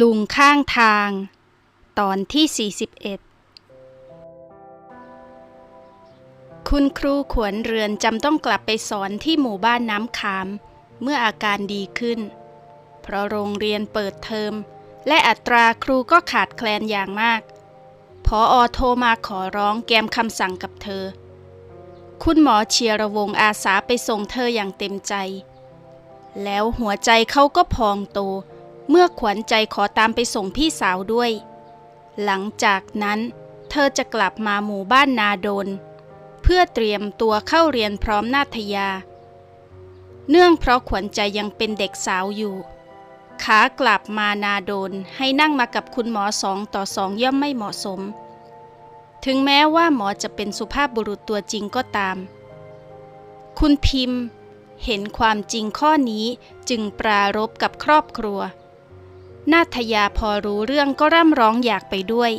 ลุงข้างทาง ตอนที่ 41 คุณครูขวนเรือนจำต้องกลับไปสอนที่หมู่บ้านน้ำขาม เมื่ออาการดีขึ้น เพราะโรงเรียนเปิดเทอม และอัตราครูก็ขาดแคลนอย่างมาก พออโทรมาขอร้องแกมคำสั่งกับเธอ คุณหมอเชียรวงอาสาไปส่งเธออย่างเต็มใจ แล้วหัวใจเขาก็พองโต เมื่อขวัญใจขอตามไปส่งพี่สาวด้วย หลังจากนั้น เธอจะกลับมาหมู่บ้านนาโดน เพื่อเตรียมตัวเข้าเรียนพร้อมนาทยา เนื่องเพราะขวัญใจยังเป็นเด็กสาวอยู่ขากลับมานาโดนให้นั่งมากับคุณหมอสองต่อสองย่อมไม่เหมาะสม ถึงแม้ว่าหมอจะเป็นสุภาพบุรุษตัวจริงก็ตาม คุณพิมพ์ เห็นความจริงข้อนี้จึงปรารบกับครอบครัว นาทยาพอรู้เรื่องก็ร่ำร้องอยากไปด้วย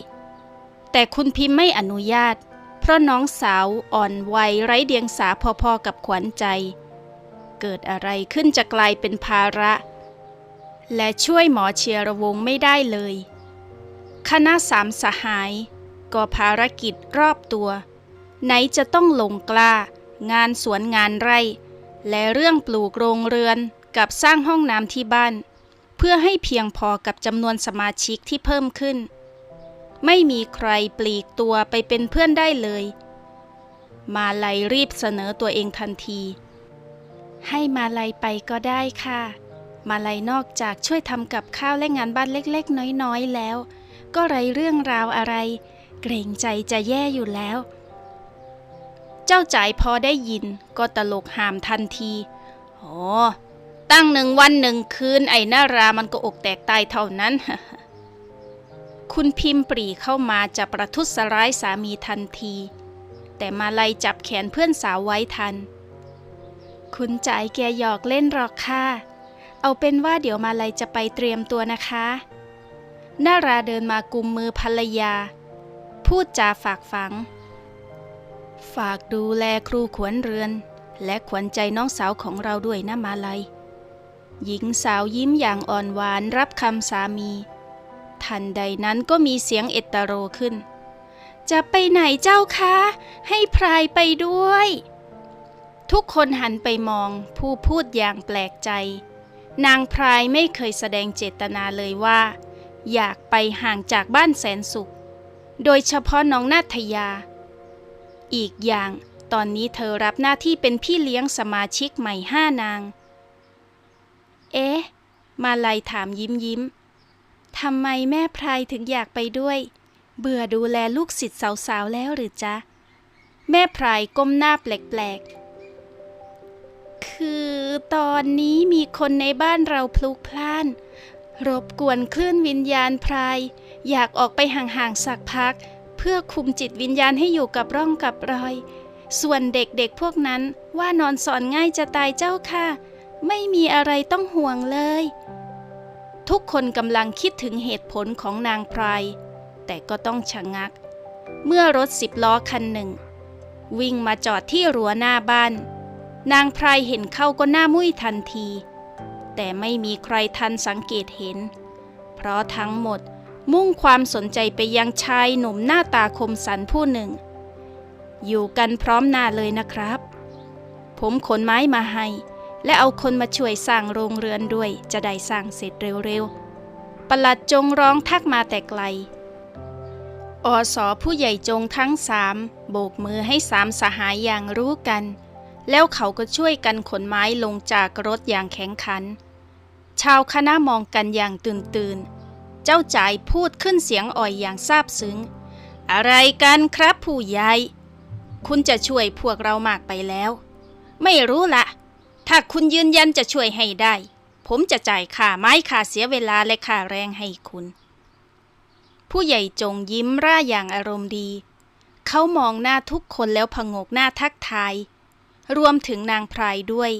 แต่คุณพิมพ์ไม่อนุญาต เพราะน้องสาวอ่อนวัยไร้เดียงสาพอๆกับขวัญใจ เกิดอะไรขึ้นจะกลายเป็นภาระ และช่วยหมอเชียรวงไม่ได้เลย คณะสามสหาย ก็ภารกิจรอบตัว ไหนจะต้องลงกล้า งานสวนงานไร่ และเรื่องปลูกโรงเรือนกับสร้างห้องน้ำที่บ้าน พื่อให้เพียงพอกับจำนวนสมาชิกที่เพิ่มขึ้น ไม่มีใครปลีกตัวไปเป็นเพื่อนได้เลย มาลัยรีบเสนอตัวเองทันที ให้มาลัยไปก็ได้ค่ะ มาลัยนอกจากช่วยทำกับข้าวและงานบ้านเล็กๆ น้อยๆแล้ว ก็ไรเรื่องราวอะไร เกรงใจจะแย่อยู่แล้ว เจ้าจ่ายพอได้ยินก็ตลกหามทันทีโอ้ ตั้งหนึ่งวันหนึ่งคืนไอ้นารามันก็อกแตกตายเท่านั้น คุณพิมพ์ปรีเข้ามาจะประทุษร้ายสามีทันที แต่มาลัยจับแขนเพื่อนสาวไว้ทัน คุณจ่ายแกหยอกเล่นหรอกค่ะ เอาเป็นว่าเดี๋ยวมาลัยจะไปเตรียมตัวนะคะนาราเดินมากุมมือภรรยา พูดจาฝากฝัง ฝากดูแลครูขวัญเรือน และขวัญใจน้องสาวของเราด้วยนะมาลัย หญิงสาวยิ้มอย่างอ่อนหวานรับคำสามี ทันใดนั้นก็มีเสียงเอตโรขึ้น จะไปไหนเจ้าคะ ให้พรายไปด้วย ทุกคนหันไปมองผู้พูดอย่างแปลกใจ นางพรายไม่เคยแสดงเจตนาเลยว่า อยากไปห่างจากบ้านแสนสุข โดยเฉพาะน้องนาทยา อีกอย่างตอนนี้เธอรับหน้าที่เป็นพี่เลี้ยงสมาชิกใหม่ห้านาง เอ๊ะ มาลัยถามยิ้มยิ้มทำไมแม่พรายถึงอยากไปด้วย เบื่อดูแลลูกศิษย์สาวๆแล้วหรือจ๊ะ แม่พรายก้มหน้าแปลกๆ คือตอนนี้มีคนในบ้านเราพลุกพล่าน รบกวนคลื่นวิญญาณพราย อยากออกไปห่างๆสักพัก เพื่อคุมจิตวิญญาณให้อยู่กับร่องกับรอย ส่วนเด็กๆพวกนั้นว่านอนสอนง่ายจะตายเจ้าค่ะ ไม่มีอะไรต้องห่วงเลย ทุกคนกำลังคิดถึงเหตุผลของนางพรายแต่ก็ต้องชะงัก เมื่อรถสิบล้อคันหนึ่ง วิ่งมาจอดที่รั้วหน้าบ้าน นางพรายเห็นเข้าก็หน้ามุ้ยทันที แต่ไม่มีใครทันสังเกตเห็น เพราะทั้งหมดมุ่งความสนใจไปยังชายหนุ่มหน้าตาคมสันผู้หนึ่ง อยู่กันพร้อมหน้าเลยนะครับ ผมขนไม้มาให้ และเอาคนมาช่วยสร้างโรงเรือนด้วย จะได้สร้างเสร็จเร็วๆ ประหลัดจงร้องทักมาแต่ไกล อสอผู้ใหญ่จงทั้งสามโบกมือให้สามสหายอย่างรู้กัน แล้วเขาก็ช่วยกันขนไม้ลงจากรถอย่างแข็งขัน ชาวคณะมองกันอย่างตื่นตื่น เจ้าจ่ายพูดขึ้นเสียงอ่อยอย่างซาบซึ้ง อะไรกันครับผู้ใหญ่ คุณจะช่วยพวกเรามากไปแล้ว ไม่รู้ละ ถ้าคุณยืนยันจะช่วยให้ได้ ผมจะจ่ายค่าไม้ค่าเสียเวลาและค่าแรงให้คุณ ผู้ใหญ่จงยิ้มร่าอย่างอารมณ์ดี เขามองหน้าทุกคนแล้วผงกหน้าทักทาย รวมถึงนางพรายด้วย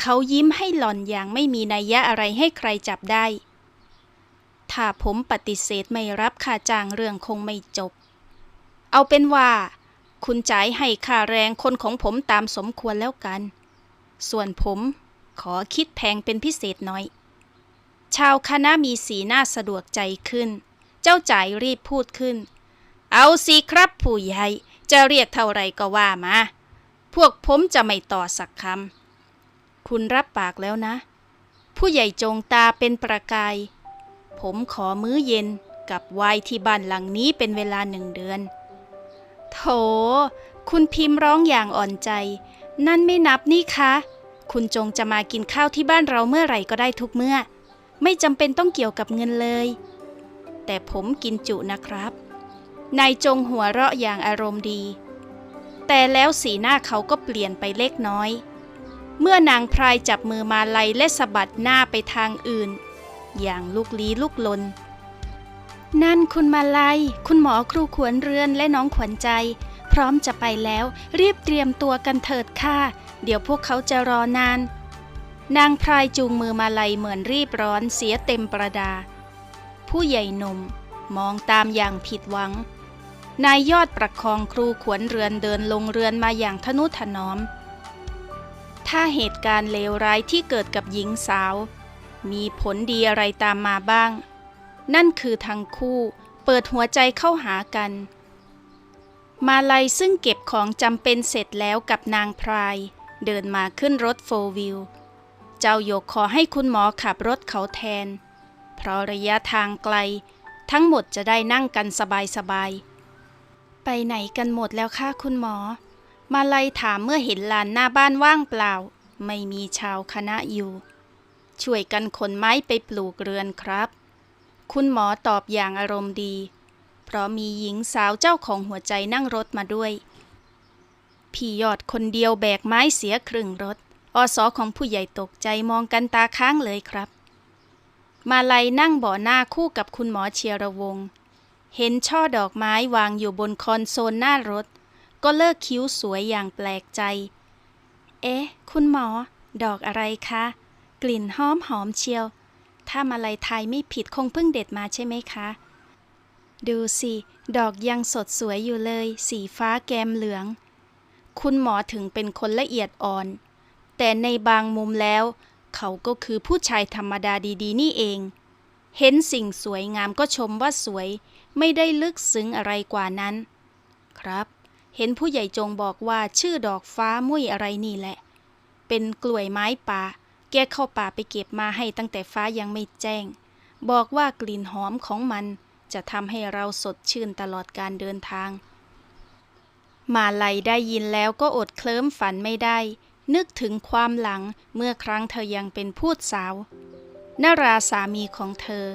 เขายิ้มให้หล่อนอย่างไม่มีนัยยะอะไรให้ใครจับได้ ถ้าผมปฏิเสธไม่รับค่าจ้างเรื่องคงไม่จบ เอาเป็นว่า คุณจ่ายให้ค่าแรงคนของผมตามสมควรแล้วกัน ส่วนผมขอคิดแพงเป็นพิเศษหน่อย ชาวคณะมีสีหน้าสะดวกใจขึ้น เจ้าจ่ายรีบพูดขึ้น เอาสิครับผู้ใหญ่จะเรียกเท่าไรก็ว่ามา พวกผมจะไม่ต่อสักคำ คุณรับปากแล้วนะ ผู้ใหญ่จงตาเป็นประกาย ผมขอมื้อเย็นกับไวายที่บ้านหลังนี้เป็นเวลาหนึ่งเดือน โถ คุณพิมพ์ร้องอย่างอ่อนใจ นั่นไม่นับนี่คะ คุณจงจะมากินข้าวที่บ้านเราเมื่อไหร่ก็ได้ทุกเมื่อ ไม่จำเป็นต้องเกี่ยวกับเงินเลย แต่ผมกินจุนะครับ นายจงหัวเราะอย่างอารมณ์ดี แต่แล้วสีหน้าเขาก็เปลี่ยนไปเล็กน้อย เมื่อนางพรายจับมือมาลัยและสะบัดหน้าไปทางอื่น อย่างลูกลี้ลูกลน นั่นคุณมาลัย คุณหมอครูขวนเรือนและน้องขวัญใจ พร้อมจะไปแล้ว รีบเตรียมตัวกันเถิดค่ะ เดี๋ยวพวกเขาจะรอนาน นางพรายจูงมือมาลัยเหมือนรีบร้อนเสียเต็มประดา ผู้ใหญ่หนุ่มมองตามอย่างผิดหวัง นายยอดประคองครูขวนเรือนเดินลงเรือนมาอย่างทนุถนอม ถ้าเหตุการณ์เลวร้ายที่เกิดกับหญิงสาว มีผลดีอะไรตามมาบ้าง นั่นคือทั้งคู่เปิดหัวใจเข้าหากัน มาลัยซึ่งเก็บของจำเป็นเสร็จแล้วกับนางพราย เดินมาขึ้นรถโฟร์วิลเจ้าโยกขอให้คุณหมอขับรถเขาแทน เพราะระยะทางไกล ทั้งหมดจะได้นั่งกันสบายๆ ไปไหนกันหมดแล้วค่ะคุณหมอ มาลัยถามเมื่อเห็นลานหน้าบ้านว่างเปล่า ไม่มีชาวคณะอยู่ ช่วยกันขนไม้ไปปลูกเรือนครับ คุณหมอตอบอย่างอารมณ์ดี ราะมีหญิงสาวเจ้าของหัวใจนั่งรถมาด้วย พี่ยอดคนเดียวแบกไม้เสียครึ่งรถ อสอของผู้ใหญ่ตกใจมองกันตาค้างเลยครับ มาลัยนั่งเบ่อหน้าคู่กับคุณหมอเชียรวง เห็นช่อดอกไม้วางอยู่บนคอนโซลหน้ารถ ก็เลิกคิ้วสวยอย่างแปลกใจ เอ๊ะ คุณหมอ ดอกอะไรคะ กลิ่นหอมหอมเชียว ถ้ามาลัยไทยไม่ผิดคงเพิ่งเด็ดมาใช่ไหมคะ ดูสิ ดอกยังสดสวยอยู่เลย สีฟ้าแกมเหลือง คุณหมอถึงเป็นคนละเอียดอ่อน แต่ในบางมุมแล้ว เขาก็คือผู้ชายธรรมดาดีๆ นี่เอง เห็นสิ่งสวยงามก็ชมว่าสวย ไม่ได้ลึกซึ้งอะไรกว่านั้น ครับ เห็นผู้ใหญ่จงบอกว่าชื่อดอกฟ้ามุ้ยอะไรนี่แหละ เป็นกล้วยไม้ป่า แกเข้าป่าไปเก็บมาให้ตั้งแต่ฟ้ายังไม่แจ้ง บอกว่ากลิ่นหอมของมัน จะทำให้เราสดชื่นตลอดการเดินทาง มาลัยได้ยินแล้วก็อดเคลิ้มฝันไม่ได้ นึกถึงความหลังเมื่อครั้งเธอยังเป็นพูดสาวนาราสามีของเธอ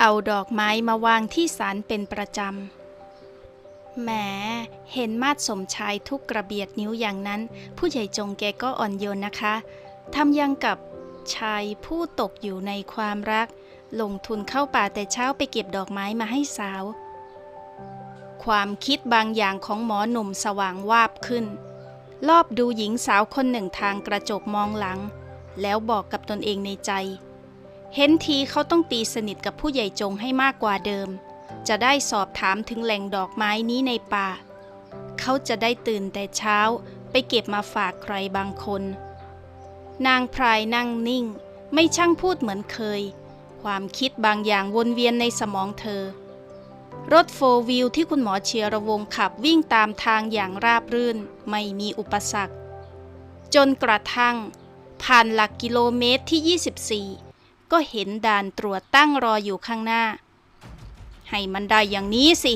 เอาดอกไม้มาวางที่ศาลเป็นประจำแหมเห็นมาดสมชายทุกกระเบียดนิ้วอย่างนั้น ผู้ใหญ่จงแกก็อ่อนโยนนะคะทำยังกับชายผู้ตกอยู่ในความรัก ลงทุนเข้าป่าแต่เช้าไปเก็บดอกไม้มาให้สาว ความคิดบางอย่างของหมอหนุ่มสว่างวาบขึ้น รอบดูหญิงสาวคนหนึ่งทางกระจกมองหลัง แล้วบอกกับตนเองในใจ เห็นทีเขาต้องตีสนิทกับผู้ใหญ่จงให้มากกว่าเดิม จะได้สอบถามถึงแหล่งดอกไม้นี้ในป่า เขาจะได้ตื่นแต่เช้าไปเก็บมาฝากใครบางคน นางพรายนั่งนิ่ง ไม่ช่างพูดเหมือนเคย ความคิดบางอย่างวนเวียนในสมองเธอ รถโฟร์วิวที่คุณหมอเชียระวงขับวิ่งตามทางอย่างราบรื่น ไม่มีอุปสรรค จนกระทั่ง ผ่านหลักกิโลเมตรที่ 24 ก็เห็นด่านตรวจตั้งรออยู่ข้างหน้า ให้มันได้อย่างนี้สิ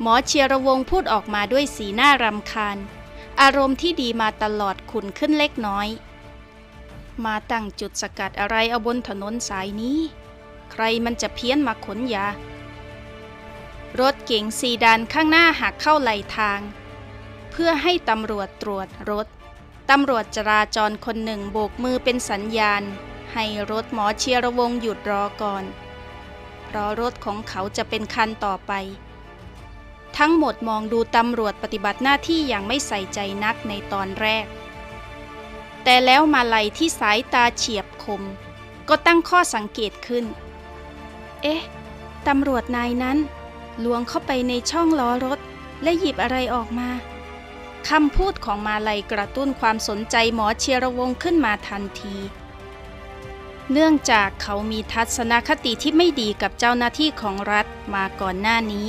หมอเชียระวงพูดออกมาด้วยสีหน้ารำคาญ อารมณ์ที่ดีมาตลอดขุนขึ้นเล็กน้อยมาตั้งจุดสกัดอะไรเอาบนถนนสายนี้ ใครมันจะเพี้ยนมาขนยา รถเก๋งซีดานข้างหน้าหักเข้าไหลทาง เพื่อให้ตำรวจตรวจรถ ตำรวจจราจรคนหนึ่งโบกมือเป็นสัญญาณ ให้รถหมอเชียรวงหยุดรอก่อน เพราะรถของเขาจะเป็นคันต่อไป ทั้งหมดมองดูตำรวจปฏิบัติหน้าที่อย่างไม่ใส่ใจนักในตอนแรกแต่แล้วมาลัยที่สายตาเฉียบคม ก็ตั้งข้อสังเกตขึ้น เอ๊ะ ตำรวจนายนั้นลวงเข้าไปในช่องล้อรถ และหยิบอะไรออกมาคำพูดของมาลัยกระตุ้นความสนใจหมอเชียรวงขึ้นมาทันที เนื่องจากเขามีทัศนคติที่ไม่ดีกับเจ้าหน้าที่ของรัฐมาก่อนหน้านี้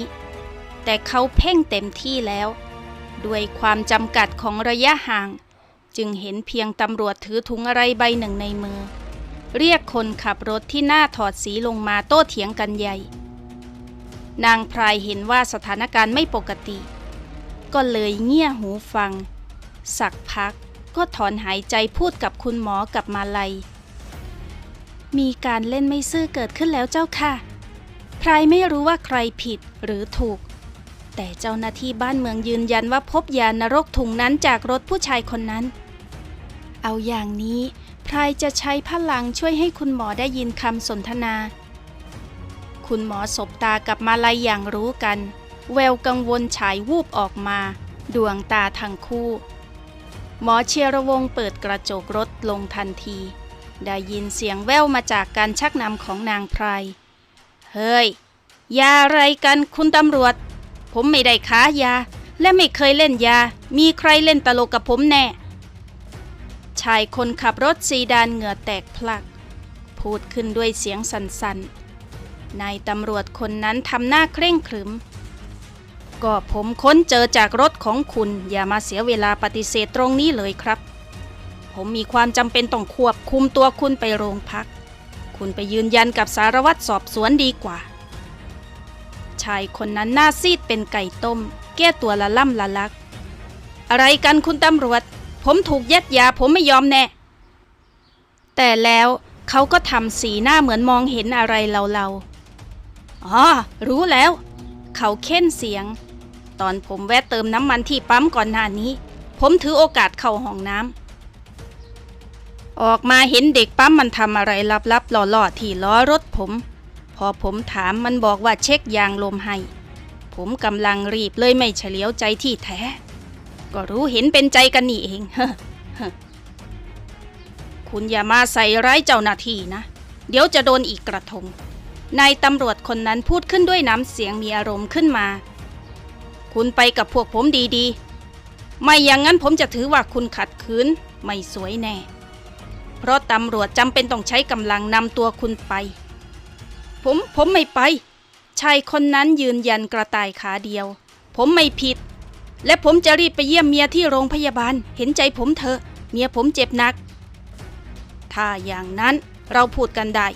แต่เขาเพ่งเต็มที่แล้ว ด้วยความจำกัดของระยะห่าง จึงเห็นเพียงตำรวจถือถุงอะไรใบหนึ่งในมือ เรียกคนขับรถที่หน้าถอดสีลงมาโต้เถียงกันใหญ่ นางพรายเห็นว่าสถานการณ์ไม่ปกติ ก็เลยเงี่ยหูฟัง สักพักก็ถอนหายใจพูดกับคุณหมอกับมาลัย มีการเล่นไม่ซื่อเกิดขึ้นแล้วเจ้าค่ะ พรายไม่รู้ว่าใครผิดหรือถูก แต่เจ้าหน้าที่บ้านเมืองยืนยันว่าพบยานรกถุงนั้นจากรถผู้ชายคนนั้น เอาอย่างนี้ พรจะใช้พลังช่วยให้คุณหมอได้ยินคำสนทนา คุณหมอสบตากับมาลัยอย่างรู้กัน แววกังวลฉายวูบออกมา ดวงตาทั้งคู่ หมอเชียรวงเปิดกระจกรถลงทันที ได้ยินเสียงแววมาจากการชักนำของนางไพร เฮ้ย ยาอะไรกันคุณตำรวจ ผมไม่ได้ค้ายา และไม่เคยเล่นยา มีใครเล่นตลกกับผมแน่ ชายคนขับรถซีดานเหงื่อแตกพลัก พูดขึ้นด้วยเสียงสันๆนายตำรวจคนนั้นทำหน้าเคร่งขรึม ก็ผมค้นเจอจากรถของคุณ อย่ามาเสียเวลาปฏิเสธตรงนี้เลยครับ ผมมีความจำเป็นต้องควบคุมตัวคุณไปโรงพัก คุณไปยืนยันกับสารวัตรสอบสวนดีกว่า ชายคนนั้นหน้าซีดเป็นไก่ต้ม แก้ตัวละล่ำละลัก อะไรกันคุณตำรวจ ผมถูกยัดยาผมไม่ยอมแน่ แต่แล้วเขาก็ทำสีหน้าเหมือนมองเห็นอะไรเราๆอ๋อรู้แล้ว เขาเค้นเสียง ตอนผมแวะเติมน้ำมันที่ปั๊มก่อนหน้านี้ ผมถือโอกาสเข้าห้องน้ำออกมาเห็นเด็กปั๊มมันทำอะไรลับๆหล่อๆที่ล้อรถผม พอผมถามมันบอกว่าเช็คยางลมให้ ผมกำลังรีบเลยไม่เฉลียวใจที่แท้ ก็รู้เห็นเป็นใจกันนี่เอง คุณอย่ามาใส่ร้ายเจ้าหน้าที่นะ เดี๋ยวจะโดนอีกกระทง นายตำรวจคนนั้นพูดขึ้นด้วยน้ำเสียงมีอารมณ์ขึ้นมา คุณไปกับพวกผมดีๆ ไม่อย่างนั้นผมจะถือว่าคุณขัดขืน ไม่สวยแน่ เพราะตำรวจจำเป็นต้องใช้กำลังนำตัวคุณไป ผมผมไม่ไป ชายคนนั้นยืนยันกระต่ายขาเดียว ผมไม่ผิด และผมจะรีบไปเยี่ยมเมียที่โรงพยาบาล เห็นใจผมเถอะ เมียผมเจ็บหนัก ถ้าอย่างนั้นเราพูดกันได้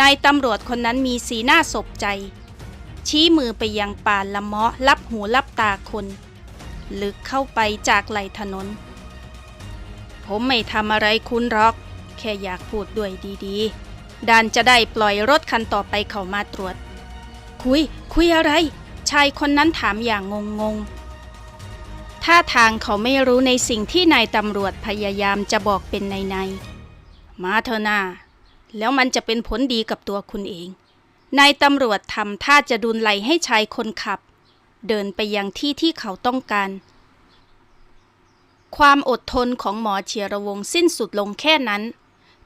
นายตำรวจคนนั้นมีสีหน้าสบใจ ชี้มือไปยังป่านละเมาะลับหูลับตาคน ลึกเข้าไปจากไหลถนน ผมไม่ทำอะไรคุณหรอก แค่อยากพูดด้วยดีๆดานจะได้ปล่อยรถคันต่อไปเข้ามาตรวจ คุย คุยอะไร ชายคนนั้นถามอย่างงงๆ ท่าทางเขาไม่รู้ในสิ่งที่นายตำรวจพยายามจะบอกเป็นในในมาเถอะนาแล้วมันจะเป็นผลดีกับตัวคุณเอง นายตำรวจทำท่าจะดุลไหลให้ชายคนขับ เดินไปยังที่ที่เขาต้องการ ความอดทนของหมอเชียรวงสิ้นสุดลงแค่นั้น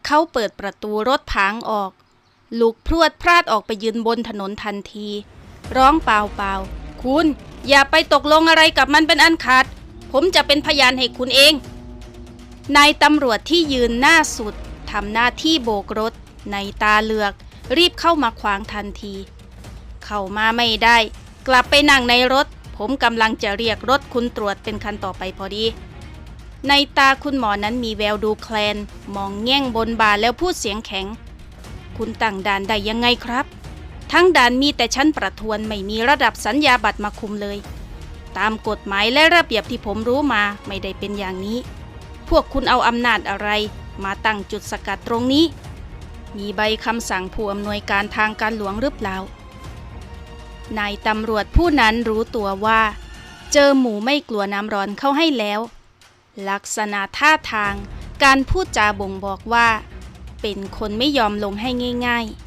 เขาเปิดประตูรถผางออกลุกพรวดพลาดออกไปยืนบนถนนทันที ร้องเปล่าเปล่าๆคุณ อย่าไปตกลงอะไรกับมันเป็นอันขาด ผมจะเป็นพยานให้คุณเอง นายตำรวจที่ยืนหน้าสุดทำหน้าที่โบกรถ ในตาเหลือก รีบเข้ามาขวางทันที เข้ามาไม่ได้ กลับไปนั่งในรถ ผมกำลังจะเรียกรถคุณตรวจเป็นคันต่อไปพอดี ในตาคุณหมอนั้นมีแววดูแคลน มองแง่งบนบ่าแล้วพูดเสียงแข็ง คุณตั้งด่านได้ยังไงครับ ทั้งด่านมีแต่ชั้นประทวนไม่มีระดับสัญญาบัตรมาคุมเลย ตามกฎหมายและระเบียบที่ผมรู้มาไม่ได้เป็นอย่างนี้ พวกคุณเอาอำนาจอะไร มาตั้งจุดสกัดตรงนี้ มีใบคำสั่งผู้อำนวยการทางการหลวงหรือเปล่านายตำรวจผู้นั้นรู้ตัวว่า เจอหมูไม่กลัวน้ำร้อนเข้าให้แล้ว ลักษณะท่าทางการพูดจาบ่งบอกว่า เป็นคนไม่ยอมลงให้ง่าย ๆ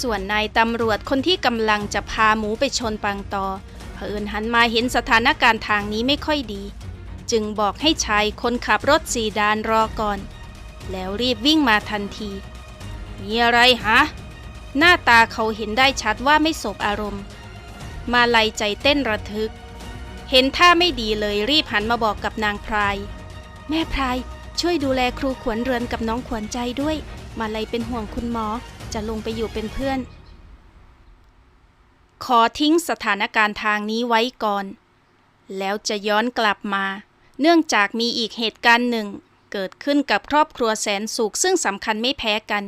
ส่วนนายตำรวจคนที่กำลังจะพาหมูไปชนปังตอเผอิญหันมาเห็นสถานการณ์ทางนี้ไม่ค่อยดี จึงบอกให้ชายคนขับรถสีดานรอก่อน แล้วรีบวิ่งมาทันที มีอะไรฮะ หน้าตาเขาเห็นได้ชัดว่าไม่สบอารมณ์ มาลัยใจเต้นระทึก เห็นท่าไม่ดีเลยรีบหันมาบอกกับนางพราย แม่พรายช่วยดูแลครูขวัญเรือนกับน้องขวัญใจด้วย มาเลยเป็นห่วงคุณหมอ จะลงไปอยู่เป็นเพื่อน ขอทิ้งสถานการณ์ทางนี้ไว้ก่อน แล้วจะย้อนกลับมา เนื่องจากมีอีกเหตุการณ์หนึ่ง เกิดขึ้นกับครอบครัวแสนสุขซึ่งสำคัญไม่แพ้กัน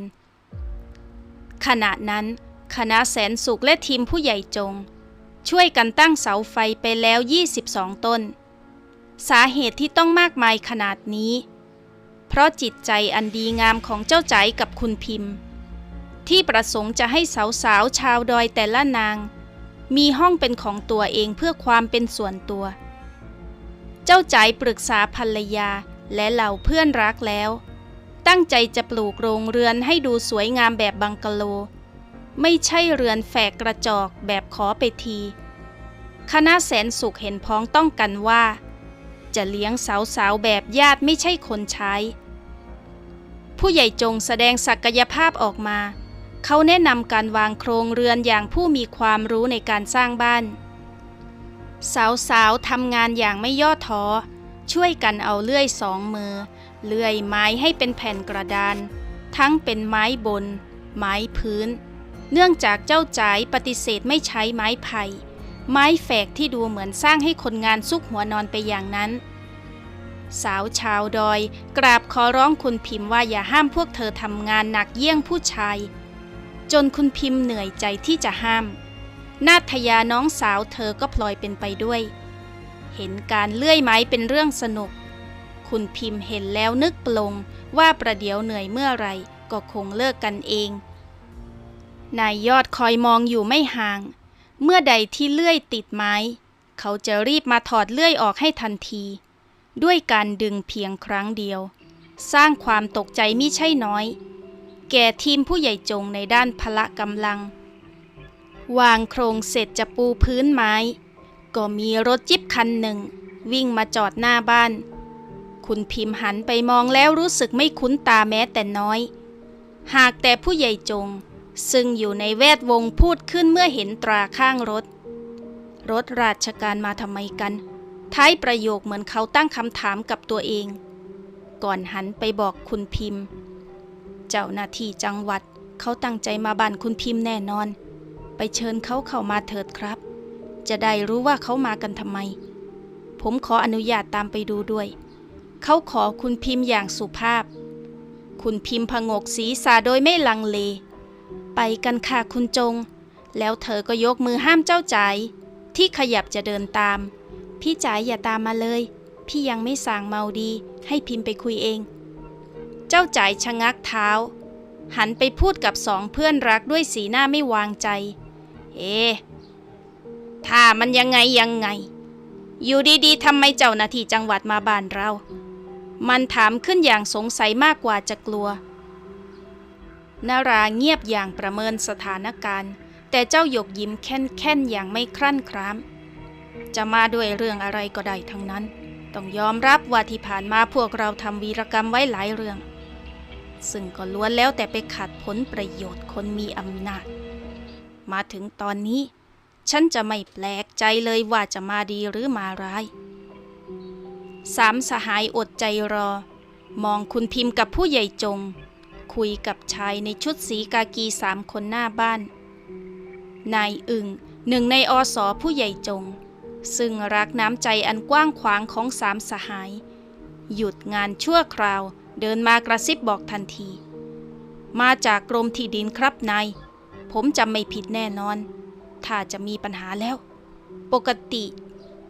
ขณะนั้น คณะแสนสุขและทีมผู้ใหญ่จง ช่วยกันตั้งเสาไฟไปแล้ว 22 ต้น สาเหตุที่ต้องมากมายขนาดนี้เพราะจิตใจอันดีงามของเจ้าใจกับคุณพิมพ์ ที่ประสงค์จะให้สาวๆชาวดอยแต่ละนาง มีห้องเป็นของตัวเองเพื่อความเป็นส่วนตัว เจ้าใจปรึกษาภรรยาและเหล่าเพื่อนรักแล้ว ตั้งใจจะปลูกโรงเรือนให้ดูสวยงามแบบบังกะโล ไม่ใช่เรือนแฝกกระจอกแบบขอไปที คณะแสนสุขเห็นพ้องต้องกันว่า จะเลี้ยงสาวๆแบบญาติไม่ใช่คนใช้ ผู้ใหญ่จงแสดงศักยภาพออกมา เขาแนะนำการวางโครงเรือนอย่างผู้มีความรู้ในการสร้างบ้าน สาวๆทำงานอย่างไม่ย่อท้อ ช่วยกันเอาเลื่อยสองมือ เลื่อยไม้ให้เป็นแผ่นกระดาน ทั้งเป็นไม้บน ไม้พื้น เนื่องจากเจ้าจ๋ายปฏิเสธไม่ใช้ไม้ไผ่ ไม้แฝกที่ดูเหมือนสร้างให้คนงานซุกหัวนอนไปอย่างนั้นสาวชาวดอย กราบขอร้องคุณพิมพ์ว่าอย่าห้ามพวกเธอทำงานหนักเยี่ยงผู้ชาย จนคุณพิมพ์เหนื่อยใจที่จะห้าม นาทยาน้องสาวเธอก็พลอยเป็นไปด้วย เห็นการเลื่อยไม้เป็นเรื่องสนุก คุณพิมพ์เห็นแล้วนึกปลงว่าประเดี๋ยวเหนื่อยเมื่อไรก็คงเลิกกันเอง นายยอดคอยมองอยู่ไม่ห่าง เมื่อใดที่เลื่อยติดไม้ เขาจะรีบมาถอดเลื่อยออกให้ทันที ด้วยการดึงเพียงครั้งเดียว สร้างความตกใจมิใช่น้อย แก่ทีมผู้ใหญ่จงในด้านพละกำลัง วางโครงเสร็จจะปูพื้นไม้ ก็มีรถจิ๊บคันหนึ่ง วิ่งมาจอดหน้าบ้าน คุณพิมพ์หันไปมองแล้วรู้สึกไม่คุ้นตาแม้แต่น้อย หากแต่ผู้ใหญ่จง ซึ่งอยู่ในแวดวงพูดขึ้นเมื่อเห็นตราข้างรถ รถราชการมาทำไมกัน ท้ายประโยคเหมือนเขาตั้งคำถามกับตัวเอง ก่อนหันไปบอกคุณพิมพ์ เจ้าหน้าที่จังหวัด เขาตั้งใจมาบ้านคุณพิมพ์แน่นอน ไปเชิญเขาเข้ามาเถิดครับ จะได้รู้ว่าเขามากันทำไม ผมขออนุญาตตามไปดูด้วย เขาขอคุณพิมพ์อย่างสุภาพ คุณพิมพ์ผงกศีรษะโดยไม่ลังเล ไปกันค่ะคุณจง แล้วเธอก็ยกมือห้ามเจ้าจ๋ายที่ขยับจะเดินตาม พี่จ๋ายอย่าตามมาเลย พี่ยังไม่สางเมาดี ให้พิมพ์ไปคุยเอง จ้าจ๋ายชะงักเท้า หันไปพูดกับสองเพื่อนรักด้วยสีหน้าไม่วางใจ เอ๊ถ้ามันยังไงยังไง อยู่ดีๆทำไมเจ้าหน้าที่จังหวัดมาบ้านเรา มันถามขึ้นอย่างสงสัยมากกว่าจะกลัว นาราเงียบอย่างประเมินสถานการณ์ แต่เจ้าหยกยิ้มแค่นๆอย่างไม่ครั่นคราม จะมาด้วยเรื่องอะไรก็ได้ทั้งนั้น ต้องยอมรับว่าที่ผ่านมาพวกเราทำวีรกรรมไว้หลายเรื่อง ซึ่งก็ล้วนแล้วแต่ไปขัดผลประโยชน์คนมีอำนาจ มาถึงตอนนี้ ฉันจะไม่แปลกใจเลยว่าจะมาดีหรือมาร้ายสามสหายอดใจรอ มองคุณพิมพ์กับผู้ใหญ่จง คุยกับชายในชุดสีกากีสามคนหน้าบ้าน นายอึงหนึ่งในอสอผู้ใหญ่จง ซึ่งรักน้ำใจอันกว้างขวางของสามสหาย หยุดงานชั่วคราว เดินมากระซิบบอกทันที มาจากกรมที่ดินครับนายผมจำไม่ผิดแน่นอน ถ้าจะมีปัญหาแล้ว ปกติ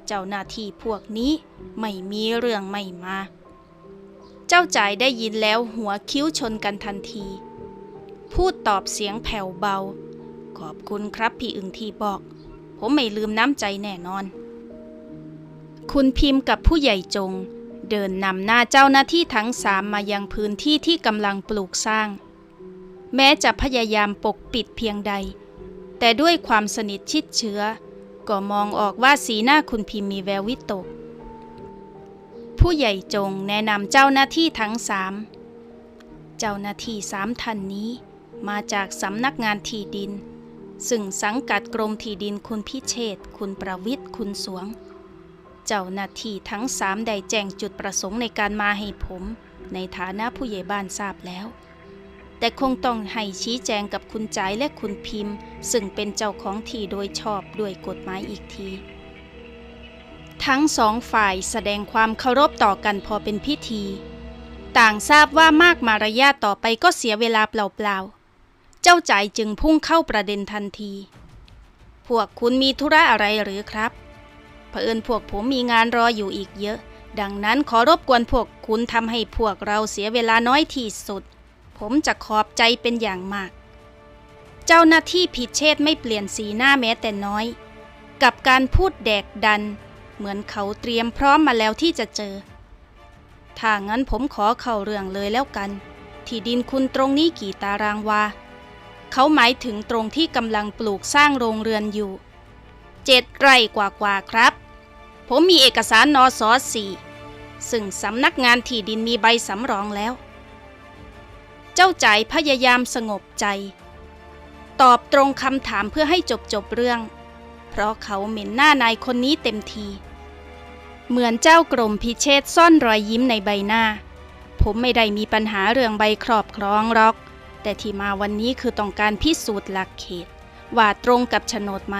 เจ้าหน้าที่พวกนี้ไม่มีเรื่องไม่มา เจ้าจ่ายได้ยินแล้วหัวคิ้วชนกันทันที พูดตอบเสียงแผ่วเบา ขอบคุณครับพี่อึงที่บอก ผมไม่ลืมน้ำใจแน่นอน คุณพิมพ์กับผู้ใหญ่จง เดินนำหน้าเจ้าหน้าที่ทั้งสามมายังพื้นที่ที่กำลังปลูกสร้าง แม้จะพยายามปกปิดเพียงใด แต่ด้วยความสนิทชิดเชื้อ ก็มองออกว่าสีหน้าคุณพิมพ์มีแวววิตก ผู้ใหญ่จงแนะนำเจ้าหน้าที่ทั้งสามเจ้าหน้าที่สามท่านนี้ มาจากสำนักงานที่ดิน ซึ่งสังกัดกรมที่ดินคุณพิเชษคุณประวิทย์คุณสวง เจ้าหน้าที่ทั้งสามได้แจ้งจุดประสงค์ในการมาให้ผม ในฐานะผู้ใหญ่บ้านทราบแล้ว แต่คงต้องให้ชี้แจงกับคุณจายและคุณพิมพ์ ซึ่งเป็นเจ้าของที่โดยชอบด้วยกฎหมายอีกที ทั้งสองฝ่ายแสดงความเคารพต่อกันพอเป็นพิธี ต่างทราบว่ามากมารยาทต่อไปก็เสียเวลาเปล่าๆเจ้าจ่ายจึงพุ่งเข้าประเด็นทันที พวกคุณมีธุระอะไรหรือครับ เผอิญพวกผมมีงานรออยู่อีกเยอะ ดังนั้นขอรบกวนพวกคุณทำให้พวกเราเสียเวลาน้อยที่สุด ผมจะขอบใจเป็นอย่างมาก เจ้าหน้าที่ผิดเชษไม่เปลี่ยนสีหน้าแม้แต่น้อย กับการพูดแดกดัน เหมือนเขาเตรียมพร้อมมาแล้วที่จะเจอ ถ้างั้นผมขอเข้าเรื่องเลยแล้วกัน ที่ดินคุณตรงนี้กี่ตารางวาเขาหมายถึงตรงที่กำลังปลูกสร้างโรงเรือนอยู่เจ็ดไร่กว่าๆครับ ผมมีเอกสารนอสอสี่ซึ่งสำนักงานที่ดินมีใบสำรองแล้ว เจ้าใจพยายามสงบใจ ตอบตรงคำถามเพื่อให้จบจบเรื่อง เพราะเขาเหม็นหน้านายคนนี้เต็มที เหมือนเจ้ากรมพิเชษซ่อนรอยยิ้มในใบหน้า ผมไม่ได้มีปัญหาเรื่องใบครอบครองหรอก แต่ที่มาวันนี้คือต้องการพิสูจน์หลักเขต ว่าตรงกับโฉนดไหม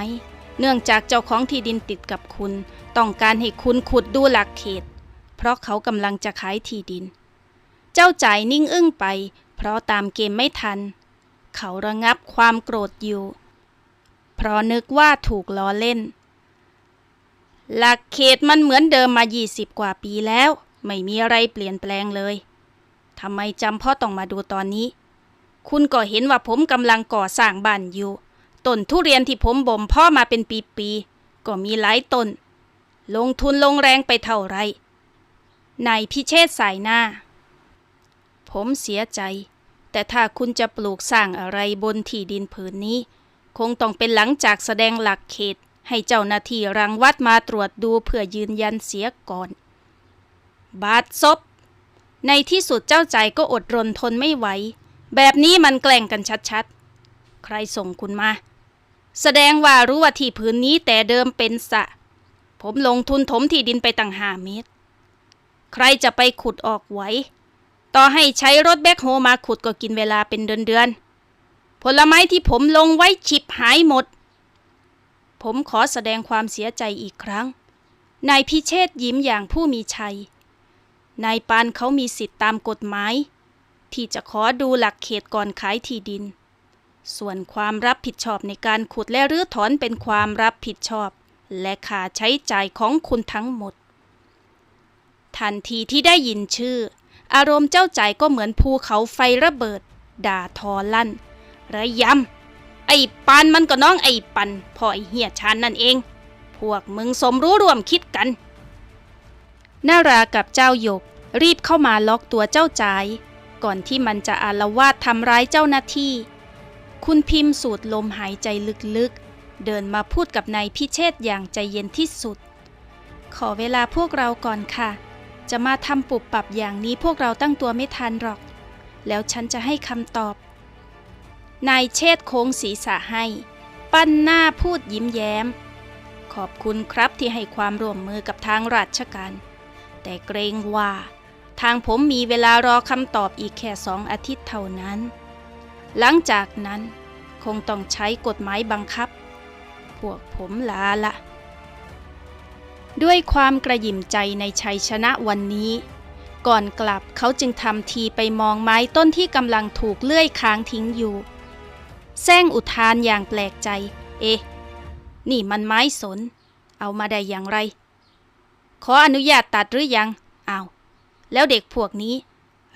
เนื่องจากเจ้าของที่ดินติดกับคุณ ต้องการให้คุณขุดดูหลักเขต เพราะเขากำลังจะขายที่ดิน เจ้าจ่ายนิ่งอึ้งไป เพราะตามเกมไม่ทัน เขาระงับความโกรธอยู่ เพราะนึกว่าถูกล้อเล่น หลักเขตมันเหมือนเดิมมา 20 กว่าปีแล้ว ไม่มีอะไรเปลี่ยนแปลงเลยทำไมจำพ่อต้องมาดูตอนนี้ คุณก็เห็นว่าผมกำลังก่อสร้างบ้านอยู่ต้นทุเรียนที่ผมบ่มพ่อมาเป็นปีๆก็มีหลายต้น ลงทุนลงแรงไปเท่าไรนายพิเชษสายหน้า ผมเสียใจ แต่ถ้าคุณจะปลูกสร้างอะไรบนที่ดินผืนนี้ คงต้องเป็นหลังจากแสดงหลักเขต ให้เจ้าหน้าที่รังวัดมาตรวจดูเพื่อยืนยันเสียก่อน บาดซบ ในที่สุดเจ้าใจก็อดรนทนไม่ไหว แบบนี้มันแกล้งกันชัดๆ ใครส่งคุณมา แสดงว่ารู้ว่าที่พื้นนี้แต่เดิมเป็นสะ ผมลงทุนถมที่ดินไปตั้งห้าเมตร ใครจะไปขุดออกไหว ต่อให้ใช้รถแบ็คโฮมาขุดก็กินเวลาเป็นเดือนๆ ผลไม้ที่ผมลงไว้ฉิบหายหมด ผมขอแสดงความเสียใจอีกครั้ง นายพิเชษยิ้มอย่างผู้มีชัย นายปานเขามีสิทธิ์ตามกฎหมาย ที่จะขอดูหลักเขตก่อนขายที่ดิน ส่วนความรับผิดชอบในการขุดและรื้อถอนเป็นความรับผิดชอบ และค่าใช้จ่ายของคุณทั้งหมด ทันทีที่ได้ยินชื่อ อารมณ์เจ้าใจก็เหมือนภูเขาไฟระเบิด ด่าทอลั่น ระยำ ไอ้ปันมันก็น้องไอ้ปันพ่อไอ้เฮียชานนั่นเอง พวกมึงสมรู้ร่วมคิดกันนารากับเจ้าหยก รีบเข้ามาล็อกตัวเจ้าจาย ก่อนที่มันจะอาละวาดทำร้ายเจ้าหน้าที่ คุณพิมพ์สูดลมหายใจลึก เดินมาพูดกับนายพิเชษอย่างใจเย็นที่สุด ขอเวลาพวกเราก่อนค่ะ จะมาทำปุบปับอย่างนี้พวกเราตั้งตัวไม่ทันหรอก แล้วฉันจะให้คำตอบ นายเชษโค้งศีรษะให้ ปั้นหน้าพูดยิ้มแย้ม ขอบคุณครับที่ให้ความร่วมมือกับทางราชการ แต่เกรงว่า ทางผมมีเวลารอคำตอบอีกแค่สองอาทิตย์เท่านั้น หลังจากนั้นคงต้องใช้กฎหมายบังคับ วกผมลาละ ด้วยความกระหยิ่มใจในชัยชนะวันนี้ ก่อนกลับเขาจึงทำทีไปมองไม้ต้นที่กำลังถูกเลื่อยค้างทิ้งอยู่แซงอุทานอย่างแปลกใจ เอ๊ะ นี่มันไม้สน เอามาได้อย่างไร ขออนุญาตตัดหรือยังอ้าวแล้วเด็กพวกนี้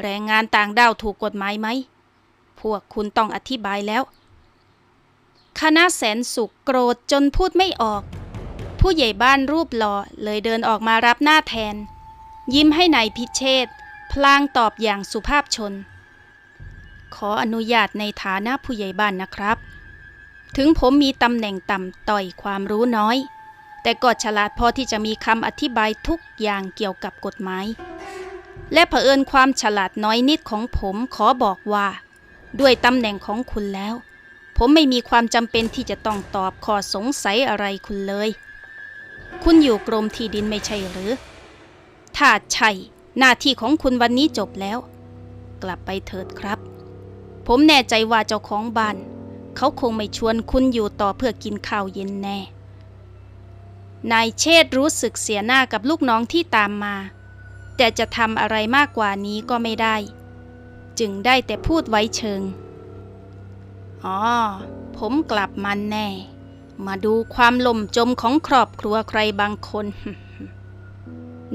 แรงงานต่างด้าวถูกกฎหมายไหม พวกคุณต้องอธิบายแล้ว คณะแสนสุขโกรธจนพูดไม่ออก ผู้ใหญ่บ้านรูปหล่อเลยเดินออกมารับหน้าแทน ยิ้มให้นายพิเชษพลางตอบอย่างสุภาพชน ขออนุญาตในฐานะผู้ใหญ่บ้านนะครับ ถึงผมมีตำแหน่งต่ำต่อยความรู้น้อย แต่ก็ฉลาดพอที่จะมีคำอธิบายทุกอย่างเกี่ยวกับกฎหมาย และเผอิญความฉลาดน้อยนิดของผมขอบอกว่า ด้วยตำแหน่งของคุณแล้ว ผมไม่มีความจำเป็นที่จะต้องตอบข้อสงสัยอะไรคุณเลย คุณอยู่กรมที่ดินไม่ใช่หรือ ถ้าใช่ หน้าที่ของคุณวันนี้จบแล้ว กลับไปเถิดครับ ผมแน่ใจว่าเจ้าของบ้าน เขาคงไม่ชวนคุณอยู่ต่อเพื่อกินข้าวเย็นแน่ นายเชษรู้สึกเสียหน้ากับลูกน้องที่ตามมา แต่จะทำอะไรมากกว่านี้ก็ไม่ได้ จึงได้แต่พูดไว้เชิง อ๋อ ผมกลับมันแน่ มาดูความล่มจมของครอบครัวใครบางคน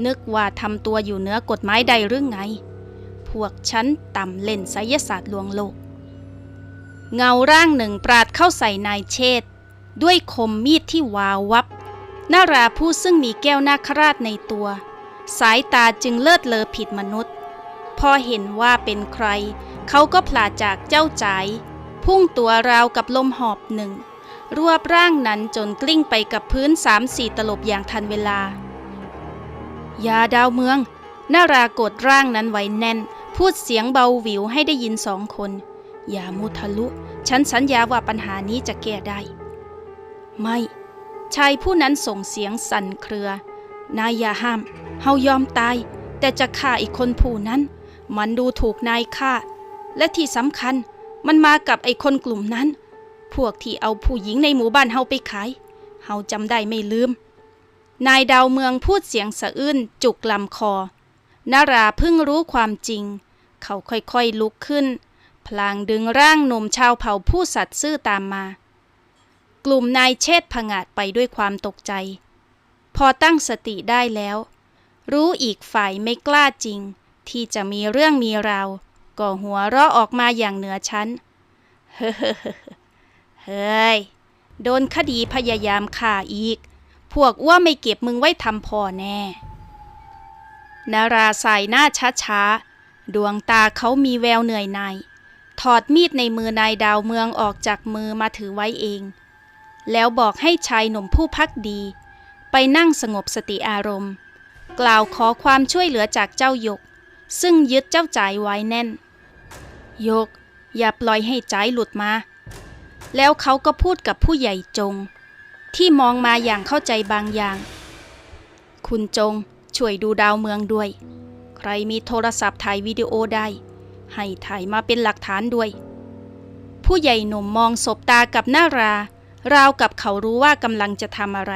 นึกว่าทำตัวอยู่เหนือกฎหมายใดหรือไง พวกฉันต่ำเล่นไสยศาสตร์ลวงโลก เงาร่างหนึ่งปราดเข้าใส่นายเชษด้วยคมมีดที่วาววับนาราผู้ซึ่งมีแก้วนาคราชในตัว สายตาจึงเลิศเลอผิดมนุษย์ พอเห็นว่าเป็นใคร เขาก็พลาจากเจ้าจาย พุ่งตัวราวกับลมหอบหนึ่ง รวบร่างนั้นจนกลิ้งไปกับพื้นสามสี่ตลบอย่างทันเวลา ยาดาวเมืองนารากดร่างนั้นไว้แน่น พูดเสียงเบาหวิวให้ได้ยินสองคน อย่ามุทะลุ ฉันสัญญาว่าปัญหานี้จะแก้ได้ ไม่ ชายผู้นั้นส่งเสียงสั่นเครือ นายอย่าห้าม เฮายอมตาย แต่จะฆ่าอีกคนผู้นั้น มันดูถูกนายฆ่า และที่สำคัญ มันมากับไอ้คนกลุ่มนั้น พวกที่เอาผู้หญิงในหมู่บ้านเฮาไปขาย เฮาจำได้ไม่ลืม นายดาวเมืองพูดเสียงสะอื้นจุกลำคอนาราเพิ่งรู้ความจริง เขาค่อยๆลุกขึ้น พลางดึงร่างหนุ่มชาวเผ่าผู้สัตว์ซื่อตามมา กลุ่มนายเชษผงาดไปด้วยความตกใจ พอตั้งสติได้แล้ว รู้อีกฝ่ายไม่กล้าจริง ที่จะมีเรื่องมีราว ก็หัวเราะออกมาอย่างเหนือชั้น เฮ้เฮ้ย โดนคดีพยายามฆ่าอีก พวกอ้วไม่เก็บมึงไว้ทำพอแน่ นาราใสายหน้าช้าๆ ดวงตาเขามีแววเหนื่อยหน่ายถอดมีดในมือนายดาวเมืองออกจากมือมาถือไว้เอง แล้วบอกให้ชายหนุ่มผู้พักดี ไปนั่งสงบสติอารมณ์ กล่าวขอความช่วยเหลือจากเจ้าหยก ซึ่งยึดเจ้าใจไว้แน่นหยก อย่าปล่อยให้ใจหลุดมา แล้วเขาก็พูดกับผู้ใหญ่จง ที่มองมาอย่างเข้าใจบางอย่าง คุณจงช่วยดูดาวเมืองด้วย ใครมีโทรศัพท์ถ่ายวิดีโอได้ ให้ถ่ายมาเป็นหลักฐานด้วย ผู้ใหญ่หนุ่มมองศบตากับหน้ารา ราวกับเขารู้ว่ากำลังจะทำอะไร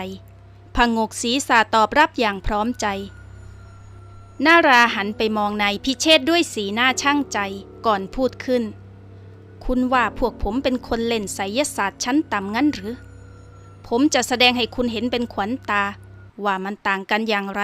พงกศีรษะตอบรับอย่างพร้อมใจ นาราหันไปมองนายพิเชษด้วยสีหน้าช่างใจก่อนพูดขึ้น คุณว่าพวกผมเป็นคนเล่นไสยศาสตร์ชั้นต่ำงั้นหรือ ผมจะแสดงให้คุณเห็นเป็นขวัญตา ว่ามันต่างกันอย่างไร